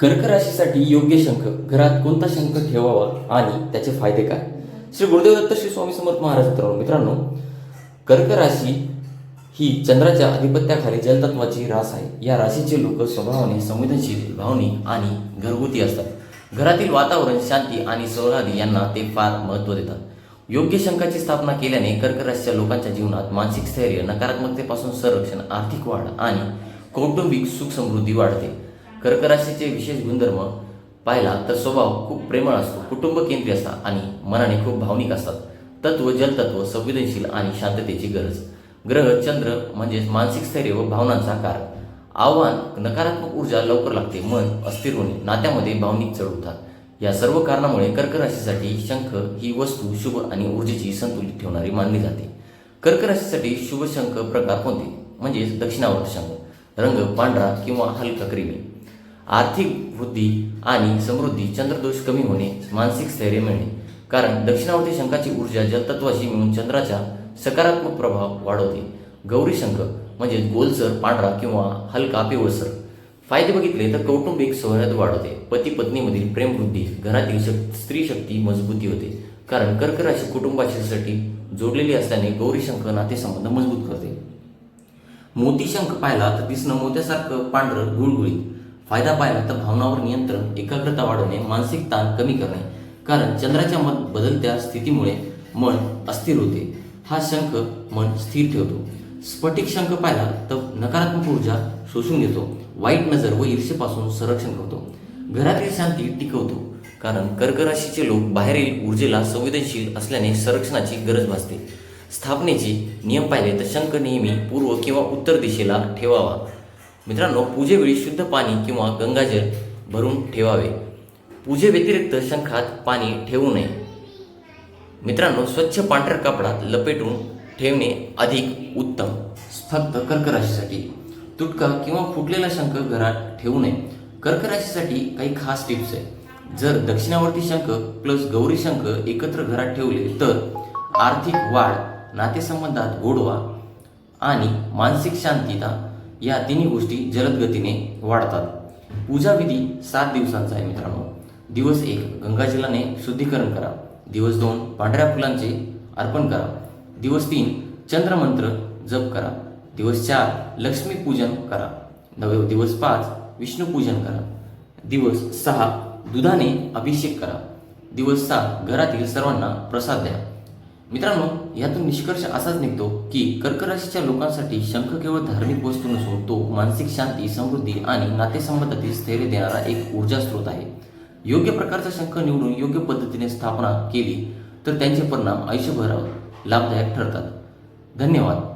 कर्क राशीसाठी योग्य शंख घरात कोणता शंख ठेवावा आणि त्याचे फायदे काय? श्री गुरुदेव दत्त श्री स्वामी समर्थ महाराज मित्रांनो मित्रांनो कर्क राशी ही चंद्राच्या अधिपत्याखाली जलतत्वाची रास आहे. या राशीचे लोक स्वभावाने संवेदनशील भावनी आणि घरगुती असतात. घरातील वातावरण शांती आणि सौहार्द यांना ते फार महत्त्व देतात. योग्य शंखाची स्थापना केल्याने कर्क राशीच्या लोकांच्या जीवनात मानसिक स्थैर्य नकारात्मकतेपासून संरक्षण आर्थिक वाढ आणि कौटुंबिक सुख समृद्धी वाढते. कर्क राशीचे विशेष गुणधर्म पाहिला तर स्वभाव खूप प्रेमळ असतो कुटुंब केंद्रीय असतात आणि मनाने खूप भावनिक असतात. तत्व जलतत्व संवेदनशील आणि शांततेची गरज. ग्रह चंद्र म्हणजेच मानसिक स्थैर्य व भावनांचा कारक. आव्हान नकारात्मक ऊर्जा लवकर लागते मन अस्थिर होणे नात्यामध्ये भावनिक चढ उठतात. या सर्व कारणामुळे कर्कराशीसाठी शंख ही वस्तू शुभ आणि ऊर्जेची संतुलित ठेवणारी मानली जाते. कर्क राशीसाठी शुभ शंख प्रकार कोणते? म्हणजेच दक्षिणावर्त शंख. रंग पांढरा किंवा हलका क्रिमी. आर्थिक वृद्धी आणि समृद्धी चंद्रदोष कमी होणे मानसिक स्थैर्य मिळणे. कारण दक्षिणावर्ती शंखाची ऊर्जा जलतत्वाशी मिळून चंद्राचा सकारात्मक प्रभाव वाढवते. गौरी शंख म्हणजे गोलसर पांढरा किंवा हलका पिवळसर. फायदे बघितले तर कौटुंबिक सौहार्द वाढवते. पती पत्नीमधील प्रेमवृद्धी घरातील शक स्त्री शक्ती मजबूती होते. कारण कर्क राशी कुटुंबाशीसाठी जोडलेली असल्याने गौरी शंख नातेसंबंध मजबूत करते. मोती शंख पाहिला तर दिसणं मोत्यासारखं पांढरं गुळगुळीत. फायदा पाहिला तर भावनावर नियंत्रण एकाग्रता वाढवणे मानसिक ताण कमी करणे. कारण चंद्राच्या मत बदलत्या स्थितीमुळे मन अस्थिर होते. हा शंख मन स्थिर ठेवतो. स्फटिक शंख पाहिला तर नकारात्मक ऊर्जा शोषून घेतो वाईट नजर व ईर्षेपासून संरक्षण करतो. घरातील शांती टिकवतो. कारण कर्कराशीचे लोक बाहेरील ऊर्जेला संवेदनशील असल्याने संरक्षणाची गरज भासते. स्थापनेचे नियम पाहिले तर शंख नेहमी पूर्व किंवा उत्तर दिशेला ठेवावा. मित्रांनो पूजेवेळी शुद्ध पाणी किंवा गंगाजल भरून ठेवावे. पूजेव्यतिरिक्त शंखात पाणी ठेवू नये. मित्रांनो स्वच्छ पांढऱ्या कपडात लपेटून ठेवणे अधिक उत्तम. फक्त कर्कराशीसाठी. तुटका किंवा फुटलेला शंख घरात ठेवू नये. कर्कराशीसाठी काही खास टिप्स आहे जर दक्षिणावर्ती शंख प्लस गौरी शंख एकत्र घरात ठेवले तर आर्थिक वाढ नातेसंबंधात गोडवा आणि मानसिक शांतता या तिन्ही गोष्टी जलद गतीने वाढतात पूजाविधी सात दिवसांचा आहे मित्रांनो. दिवस एक गंगाजलाने शुद्धीकरण करा. दिवस दोन पांढऱ्या फुलांचे अर्पण करा. दिवस तीन चंद्रमंत्र जप करा. दिवस चार लक्ष्मीपूजन करा. नवे दिवस पाच विष्णुपूजन करा. दिवस सहा दुधाने अभिषेक करा. दिवस सात घरातील सर्वांना प्रसाद द्या. मित्रांनो यातून निष्कर्ष असाच निघतो की कर्क राशीच्या लोकांसाठी शंख केवळ धार्मिक वस्तू नसून तो मानसिक शांती समृद्धी आणि नातेसंबंधातील स्थैर्य देणारा एक ऊर्जा स्रोत आहे. योग्य प्रकारचा शंख निवडून योग्य पद्धतीने स्थापना केली तर त्यांचे परिणाम आयुष्यभर लाभदायक ठरतात. धन्यवाद.